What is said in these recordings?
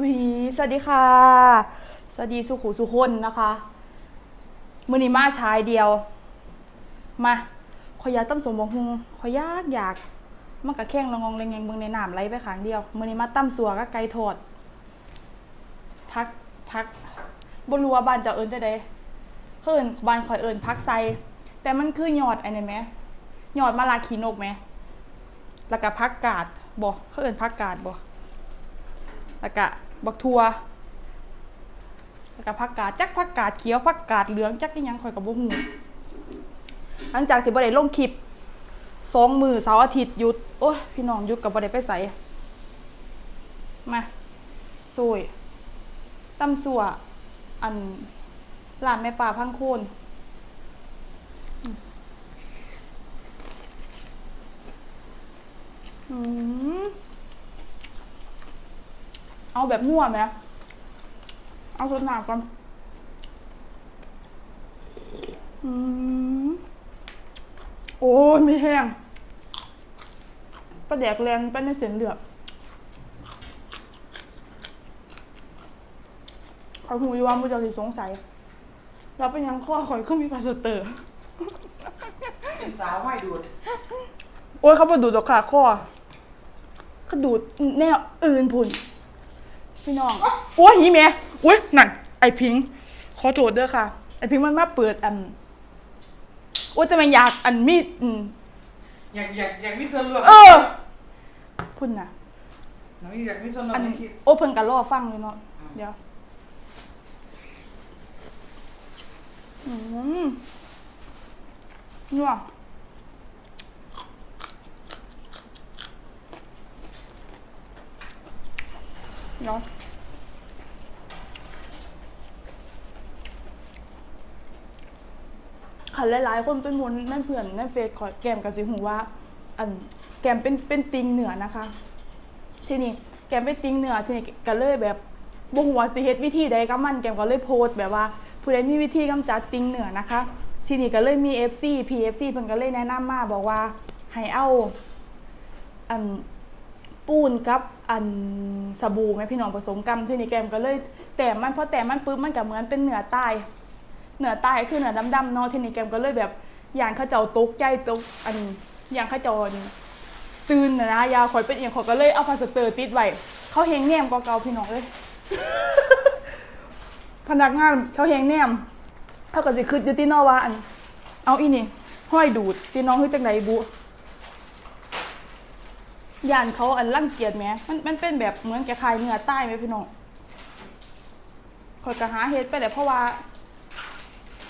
วีสวัสดีค่ะ สวัสดีสุขุสุคนนะคะมือนีมาชายเดียว มาขอยากตั้มสมบงฮงขอยากอยากมันกะแข้งละงองเลงแงงเบิ่งในหน้ำไหลไปขางเดียวมือนี้มาตั้มสัวก็ไก่ทอดพักพักบรัวบานเจะเอิญจะได้เฮิ่นบานคอยเอิญพักไซแต่มันคือหยอดอันนี้ไหมหยอดมาลาขีนกไหมแล้วก็พักกาดบ่เขาเอิญพักกาดบ่ แล้วก็บักทัวแล้วก็ผักกาดจักผักกาดเขียวผักกาดเหลืองจักอีหยังข่อยกับบ่ฮู้หลังจากที่บ่ได้ลงคลิปสองมือเสาร์อาทิตย์หยุดโอ้ยพี่น้องหยุดกับบ่ได้ไปไสมาสวยตำสัวอันร้านแม่ป่าพังโคนอืมอืม เอาแบบมั่วไหมเอาสดหนาก่อนอืมโอ้ยไม่แห้งประแดกแรงไปในเส้นเลือดขอยหูอยู่ว่ามูจะสิสงสัย เราเป็นหยังข้อข่อยก็มีพลาสเตอร์ เป็นสาวห้อยดูด โอ้ยเขาไปดูดดอกขาข้อเขาดูดแนวอื่นพุ่น พี่น้องโอ้ยหีแม่โอ้ยนั่นไอพิงค์ขอโทษเด้อค่ะ ไอพิงค์มันมาเปิดอันโอ้ยจะมันอยากอันมีดอืมอยากอยากอยากมีส่วนร่วมเออพุ่นน่ะน้องอยากมีส่วนร่วมอันในคลิปโอ้เพิ่นกันรอฟังเลยเนาะอืมเดี๋ยวอืมนัว เนาะขันหลายๆ คนเป็นมนนั่นเพื่อนนั่นเฟซขอแกมกับสิหูว่า อันแกมเป็นเป็นติงเหนือนะคะ ทีนี้แกมเป็นติงเหนือทีนี้ก็เลยแบบบ่หัวสิเฮ็ดวิธีใดกับมันแกมก็เลยโพสต์แบบว่า ผู้ใดมีวิธีกำจัดติงเหนือนะคะ ทีนี้ก็เลยมี FC PFC เพิ่นก็เลยแนะนำมาบอกว่าให้เอาอัน ปูนกับอันสบู่แม่พี่น้องผสมกันที่นี้แกมก็เลยแต่มันพอแต่มันปุ๊บมันก็เหมือนเป็นเหนือใต้เหนือใต้คือเหนือดำๆเนาะที่นี้แกมก็เลยแบบอย่างเขาเจ้าตกใจตกอันอย่างเขาเจ้าตื่นนะนะยาข่อยเป็นเอียงข่อยก็เลยเอาพลาสเตอร์ติดไว้เขาเฮงแนมกว่าเก่าพี่น้องเลย พนักงานเขาเฮงแนมเขาก็สิคืดอยู่ที่นอว่าอัน เอาอีนี่ห้อยดูดที่น้องคือจังไดบุ ยานเขาอันรังเกียจไหมมันมันเป็นแบบเหมือนแกคายเนื้อใต้ไหมพี่น้องข่อยก็หาเฮ็ดไปแต่เพราะว่า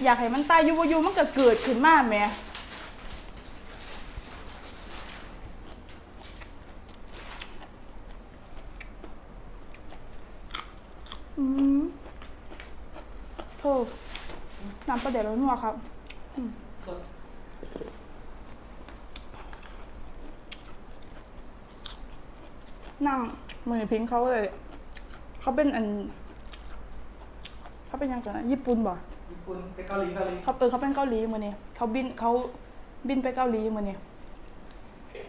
อยากให้มันตายอยู่อยู่มันก็เกิดขึ้นมาแหมอืมโธ่น้ำปลาเดี๋ยวนัวครับ นั่งมือพิงเขาเลย เขาเป็นอัน เขาเป็นยังไงนะญี่ปุ่นบ่ญี่ปุ่นไปเกาหลีเกาหลีเขาเออเขาเป็นเกาหลีมือนี่เขาบินเขาบินไปเกาหลีมือนี่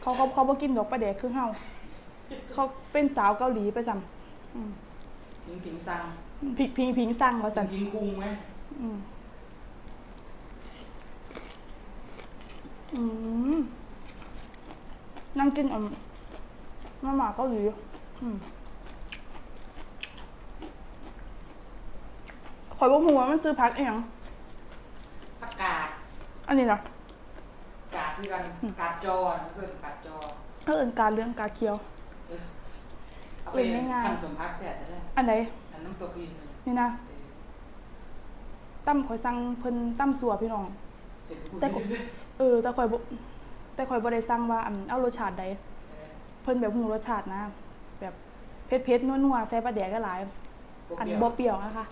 เขาเขาเขาบ่กินดอกปลาแดกคือเฮาเขาเป็นสาวเกาหลีไปสั่อืมพิงพิงซังพิงพิงพิงสั่งว่าสัสั่งนพิงคุงไหมอืมอืมนั่งกินอะ มาหมาเกาหลีอืมขอยบอกหัวามันซื้อพักอหย่างอากาศอันนี้นะกาดที่กันกาดจอนะเพื่อนกาดจอถ้าเอินการเรื่องการเคียวเออเอาไปเล่นง่ายๆขั้นสมพักแสดจะได้อันไหนอันน้ำตกอินเลยนี่นะเออตั้มข่อยสั่งเพิ่นตั้มสัวพี่น้อง เสร็จกูแต่ก็กินสิเออแต่ข่อยบ่แต่ข่อยบ่ได้สั่งว่าอันเอารสชาติใด เออเพิ่นแบบหูรสชาตินะ แบบเผ็ดๆนัวๆใส่ปลาแดกก็หลายพวกอันเดียวบ่เปรี้ยวนะคะ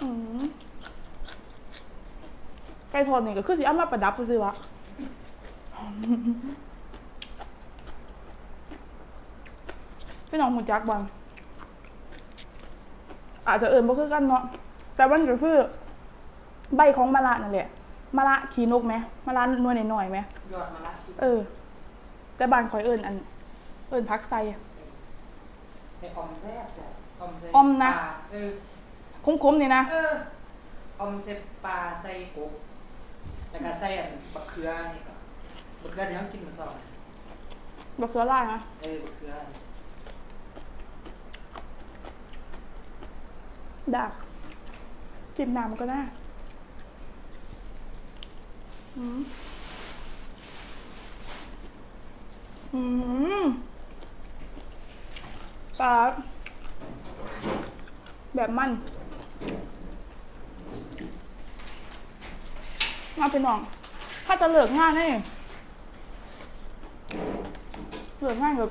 อืมไก่ทอดนี่ก็คือสิเอามาประดับซื่อๆวะพี่น้องหูจักบอลอาจจะเอิ่นบ่คือกันเนาะแต่มันก็คือ ใบของมะระนั่นแหละมะละขีนกไหมมะละหน่วยหน่อยๆไหมยอดมาละสิบเออ แต่บานคอยเอิญอัน เอิญพักไซอะในออมแซ่บแซ่บออมใส่ออมนะ ปลาเออคมๆนี่นะ เออออมเซ็ตปลาใส่กบแล้วก็ใส่อันบักเขือนี่ก็บักเขือที่เขากินมาสอนบักเสือล่างนะเออบักเขือดักจิ้มน้ำก็ได้ อืมอืมปลาแบบมันมาเป็นน้อง ถ้าจะเลิกงานนี่เลิกงานแบบ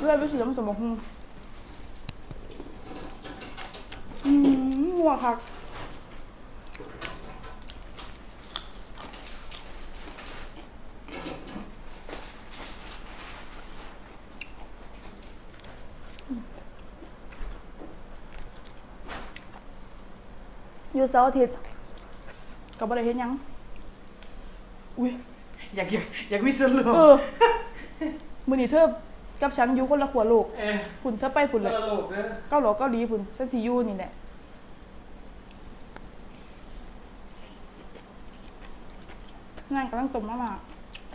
เลื่อนไปสีน้ำสมบูรณ์อืมหัวคัก อยู่เสาร์อาทิตย์กับบริเฮ็ดหยังอุ้ยอยากอยากอยากมีส่วนร่วมเออมือนี้เธอกับฉันอยู่คนละขวโลกเออพุ่นเธอไปพุ่นคเลนยละโลกเด้อเกาหลีเกาหลีพุ่นฉันสิอยู่นี่แหละงานกำลังตรงมาก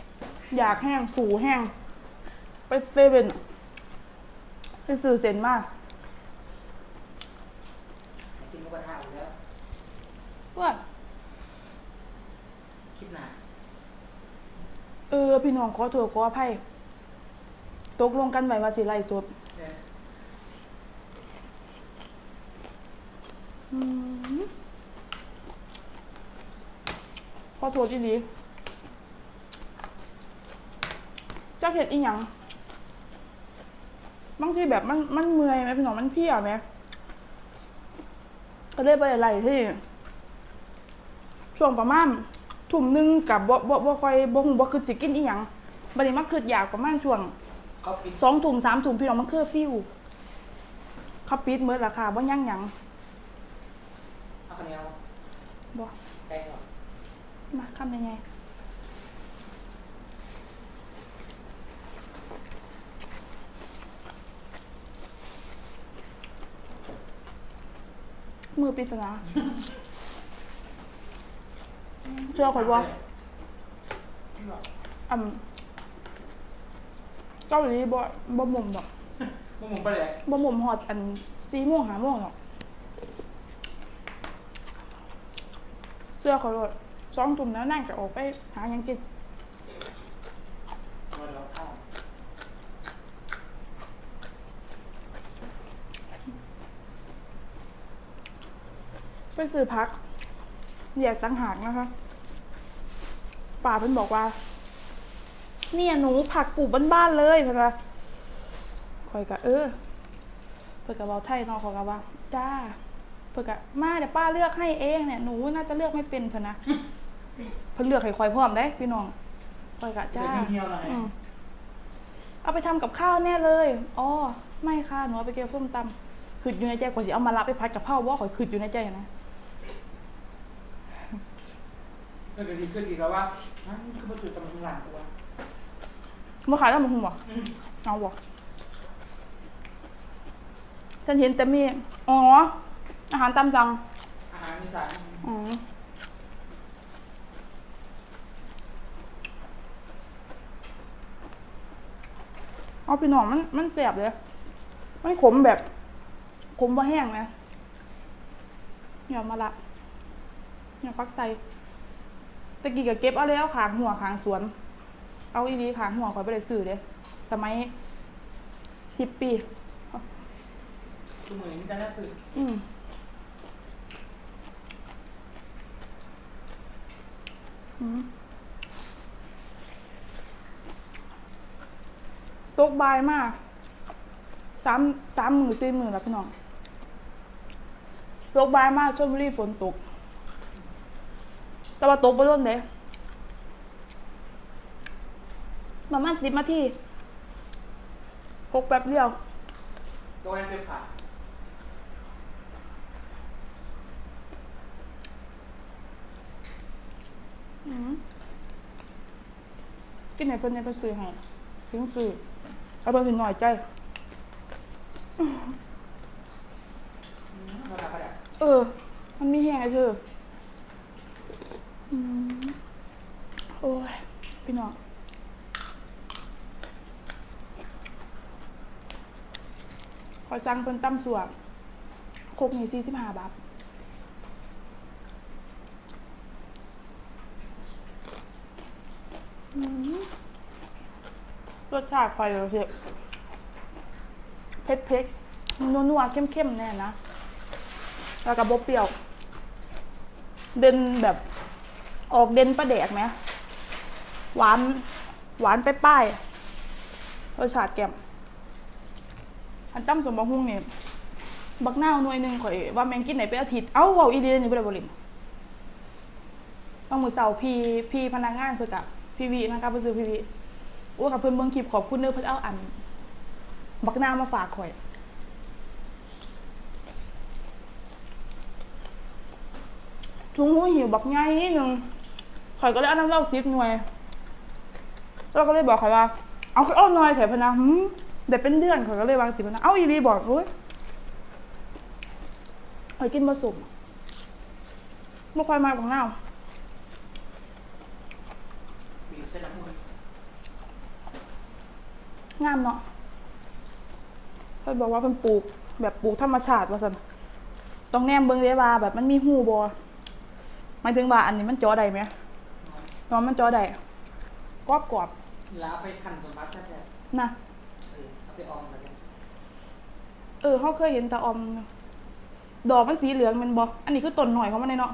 ๆอยากแห้งสูแห้ง ไปเซเว่นอะไปซื้อเซนมาก กินหมูกระทะอยู่แล้ว ว่าคลิปหน้าเออ พี่น้องขอโทษขออภัยตกลงกันไว้ว่าสิไล่สดเอออืมขอโทษอีหลีจักเห็ดอีหยังบางทีแบบมันมันเมื่อยไหมพี่น้องมันเพลียไหมก็เลยไปอะไรที่ ช่วงประมาณทุ่มหนึงกับบ่บ่บ่ค่อยบ่ฮู้บ่คือสิกินอีหยังบัดนี้มันคืออยากประมาณช่วงเขาปิดสองทุ่มสามทุ่มพี่น้องมันคือฟิวเขาปิดเมื่อราคาบ่ยังหยังเอาข้าวเหนียวบ่แตงหรอมาคำยังไงมือปริศนา เชื่อคนว่าอ่ำเกาหลีบ่บ่หมุมดอกมึงมึงไปเลยบ่หมุมหอดอันสี่โมงหาโมงหรอกเสื้อเขาโลดสองตุ่มแล้วนั่งจะออกไปหาหยังกินมาเดี๋ยวเข้าไปซื้อพักแยกตั้งหากนะคะ ป่าเพิ่นบอกว่า เนี่ยหนูผักปลูกบ้านๆเลยเพิ่นว่าคอยกะเออเพิ่นกะเว้าไทยเนาะเขากะว่า จ้าเพิ่นกะมาเดี๋ยวป้าเลือกให้เองเนี่ยหนูน่าจะเลือกไม่เป็นเพิ่นนะเพิ่นเลือกให้คอยพร้อมได้พี่น้องคอยกะจ้าเดี๋ยวเหี่ยวๆหน่อยอืมเอาไปทำกับข้าวแน่เลยอ๋อไม่ค่ะหนูเอาไปเกี่ยวส้มตำขืดอยู่ในใจกว่าสิเอามารับไปพัดกับข้าวว่าข่อยขืดอยู่ในใจนะเออเดี๋ยวดีขึ้นอีกแล้วว่า อะนี่คือมาจุดตำลึงหลังตัวมาขายแล้วมึงบ่เอาบ่ฉันเห็นแต่มีอ๋อ อาหารตามสั่งอาหารอีสานอ๋อเอาพี่น้องมันมันแสบเลย มันขมแบบขมบ่แห้งนะอย่ามาละอย่าฟักใส่ ตะกี้ก็เก็บเอาแล้วขางหัวขางสวน เอาอีดีขางหัวคอยไปได้ซื้อเด้สมัยสิบปีคือเหมือนมีแต่หน้าคืออืมอืมตกบายมากสามสามหมื่นสี่หมื่นแล้วพี่น้องตกบายมากชลบุรีฝนตก แต่ว่าตกไปร่นเด้ประมาณสิบนาทีพกแป๊บเดียวตัวแอนเป็นผักอืมกินไหนเพิ่นเนี่ยเพิ่นซื้อให้ถึงซื้อเอาเพิ่นสิหน่อยใจอืมระดับระดับเออ มันมีแห้งไอ้เธออืม โอ้ยพี่น้องขอสั่งเพิ่นตั้มสัวโคกนี่สี่สิบห้าบาทรสชาติไฟเราสิเผ็ดเผ็ดๆนัวๆเข้มๆแน่นะ แล้วก็บบเปรี้ยว เด่นแบบ ออกเด่นประแดกไหมหวาน หวานไปป้ายๆรสชาติแกมอันตั้มสมบัติหุ่งนี่ยบักหน้าหน่วยหนึ่งข่อยว่าแมงกินไหนไปอาทิตย์เอ้าเว้าอีเดียนี่บ่ได้บ่ลินต้องมือเสาร์พี่พี่พนักงานเพิ่นกะพี่วีนะคะเพิ่นซื้อพีวีโอ้กับเพิ่อนเบิ่งคลิปขอบคุณเด้อเพิ่นเอาอัน บักหน้ามาฝากข่อยถุงหูหิวบักใหนิดนึง ข่อยก็เลยเอาน้ำเหล้าซิปหน่วยแล้วก็เลยบอกข่อยว่า เอาข่อยเอาหน่อยเถอะพะนะหืมเดี๋ยวเป็นเดือนข่อยก็เลยวางสิพะนะ เอาอีรีบอกโอ้ยข่อยกินผสมไม่ค่อยมาของเน่าบีบเส้นน้ำมันงามเนาะเพิ่นบอกว่าเพิ่นปลูก แบบปลูกธรรมชาติว่าซั่นต้องแนมเบิ่งได้ว่าแบบมันมีหูบ่หมายถึงว่าอันนี้มันจอได้ไหม นอนมันจอได้กรอบกรอบแล้วเอาไปคั้นสมบัติถ้าจะๆนะเออเอาไปออมมาเลยเออเขาเคยเห็นตาออม ดอกมันสีเหลืองแมันบออันนี้คือต้นหน่อยของมันเลยเนาะ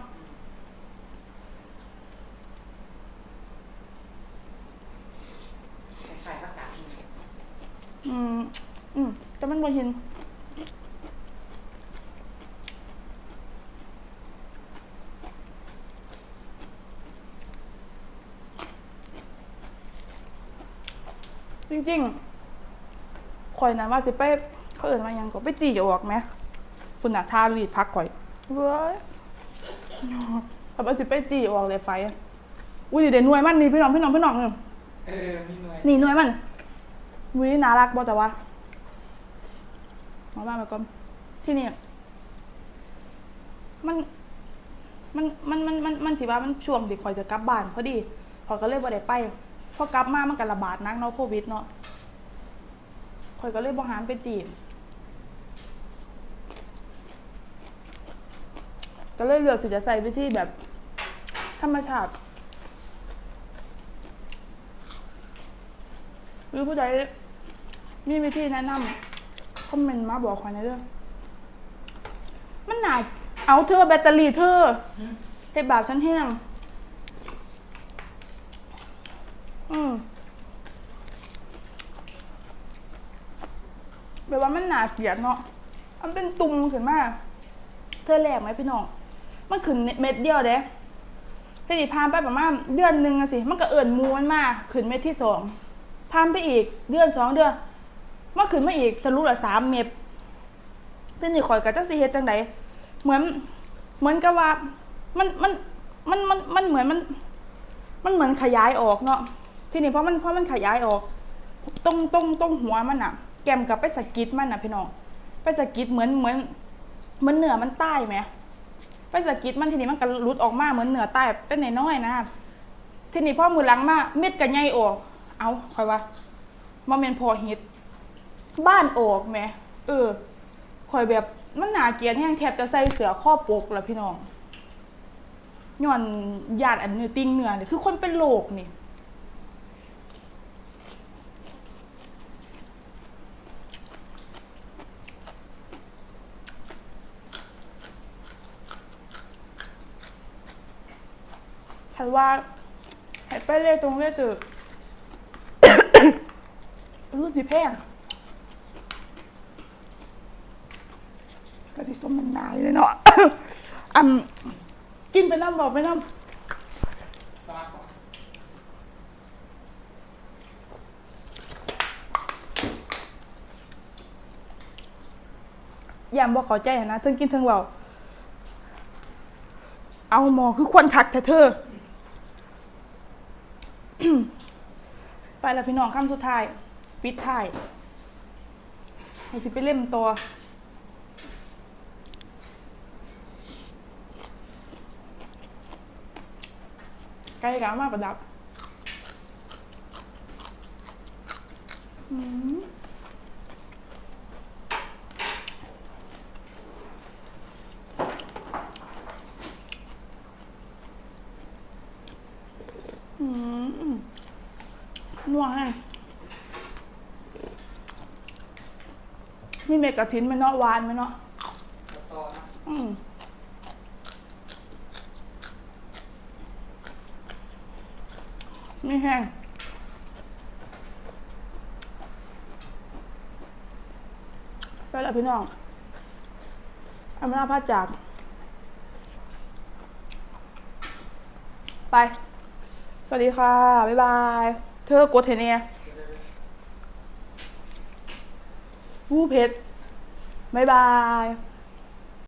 คล้ายๆผักกาดนี่อืมอืมแต่มันบ่เห็น จริงๆข่อยนะว่าสิไปเขาเอื่นมาหยังก็ไปจีออกไหมคุณน่ะทารีดพักข่อยเว้ยถ้าว่าสิไปจีออกเลยไฟ อุ้ยเดี๋ยวหน่วยมันนี่พี่น้องพี่น้องพี่น้องเนี่ยเออมีหน่วยนี่หน่วยมันวิน่ารักบ่แต่ว่ามาบ้านมาก่อนที่นี่มันมันมันมันมันมันถือว่ามันช่วงที่คอยจะกลับบ้านพอดีพอยก็เลยบ่ได้ไป พอกลับมามันก็ระบาดนักเนาะโควิดเนาะคอยก็เลยบ่หามไปจีบก็เลยเลือกที่จะใส่ไปที่แบบ ธรรมชาติหรือผู้ใดมีวิธีแนะนำคอมเมนต์มาบอกคอยในเรื่องมันหนาเอาเธอแบตเตอรี่เธอให้บาปฉันแห้ง อืมแบบว่ามันหนาเกลียดเนาะ มันเป็นตุ่มขึ้นมาเธอแหลกไหมพี่น้อง มันขึ้นเม็ดเดียวเด้ทีนี้พานไปประมาณเดือนหนึ่งอะสิ มันก็เอิ่นมูมันมาขึ้นเม็ดที่สองพานไปอีก เดือนสองเดือนมาขึ้นมาอีกสรุปละสามเม็ดทีนี้ข่อยกับจังสิเฮ็ดจังไดเหมือน เหมือนกับว่า มัน มัน มัน มัน มันเหมือนมัน มันเหมือนขยายออกเนาะ ทีนี้เพราะมันเพราะมันขยายออกตรงตรงตรงหัวมันอะแกมกับไปสะกิดมันอะพี่น้องไปสะกิดเหมือนเหมือนเหมือนเหนือมันใต้ไหมไปสะกิดมันทีนี้มันก็หลุดออกมาเหมือนเหนือใต้เป็นน้อยๆนะทีนี้พ่อมือหลังมาเม็ดก็ใหญ่ออก เอาคอยว่ามาเมนพอฮ็ดบ้านออกแหมเออคอยแบบมันหนาเกลียดแห้งแทบจะใส่เสือข้อปกแล้วพี่น้องย้อนญาติอันเนื้อติ่งเนื้อนี่ยคือคนเป็นโรคนี่ ฉันว่าให้ไปเลยตรงเลยจืดรู้สิแพงก็ที่ส้มมันนายเลยเนาะอันกินไปน้ำบอกไปน้ำยามบอกเข้าใจนะเทิงกินเทิงเบาเอาหมอคือควันคักแต่เธอ ไปแล้วพี่น้องคำสุดท้าย ปิดท้ายให้สิไปเล่มตัวใกล้กามาประดับ อืมอืมนัวฮะมีเม็ด กระถินไหมเนาะหวานไหมเนาะอืมไม่แห้งไปแล้วพี่น้องอำนาจพาจาก ไป สวัสดีค่ะ บ๊ายบาย เธอกดเห็นเนี่ยวู้เพชร บ๊ายบาย